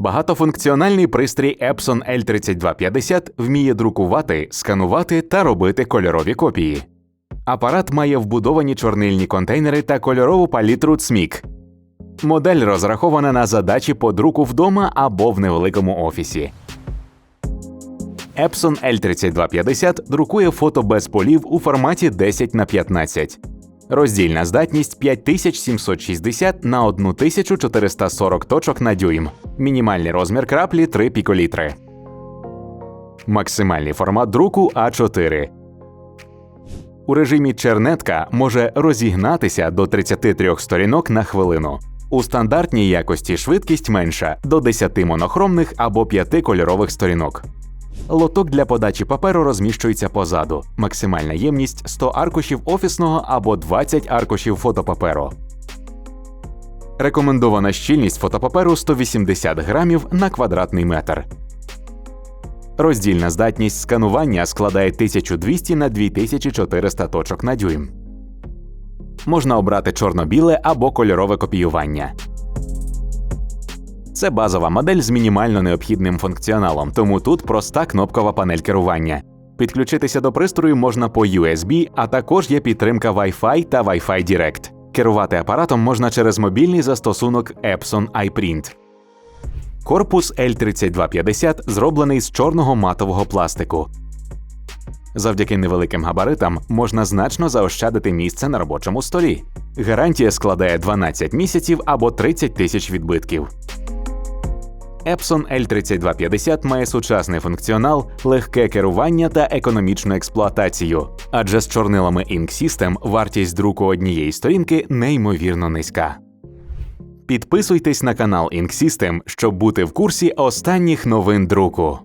Багатофункціональний пристрій Epson L3250 вміє друкувати, сканувати та робити кольорові копії. Апарат має вбудовані чорнильні контейнери та кольорову палітру CMYK. Модель розрахована на задачі по друку вдома або в невеликому офісі. Epson L3250 друкує фото без полів у форматі 10 на 15. Роздільна здатність 5760 на 1440 точок на дюйм. Мінімальний розмір краплі 3 піколітри. Максимальний формат друку А4. У режимі чернетка може розігнатися до 33 сторінок на хвилину. У стандартній якості швидкість менша до 10 монохромних або 5 кольорових сторінок. Лоток для подачі паперу розміщується позаду. Максимальна ємність 100 аркушів офісного або 20 аркушів фотопаперу. Рекомендована щільність фотопаперу 180 грамів на квадратний метр. Роздільна здатність сканування складає 1200 на 2400 точок на дюйм. Можна обрати чорно-біле або кольорове копіювання. Це базова модель з мінімально необхідним функціоналом, тому тут проста кнопкова панель керування. Підключитися до пристрою можна по USB, а також є підтримка Wi-Fi та Wi-Fi Direct. Керувати апаратом можна через мобільний застосунок Epson iPrint. Корпус L3250 зроблений з чорного матового пластику. Завдяки невеликим габаритам можна значно заощадити місце на робочому столі. Гарантія складає 12 місяців або 30 тисяч відбитків. Epson L3250 має сучасний функціонал, легке керування та економічну експлуатацію. Адже з чорнилами Ink System вартість друку однієї сторінки неймовірно низька. Підписуйтесь на канал Ink System, щоб бути в курсі останніх новин друку.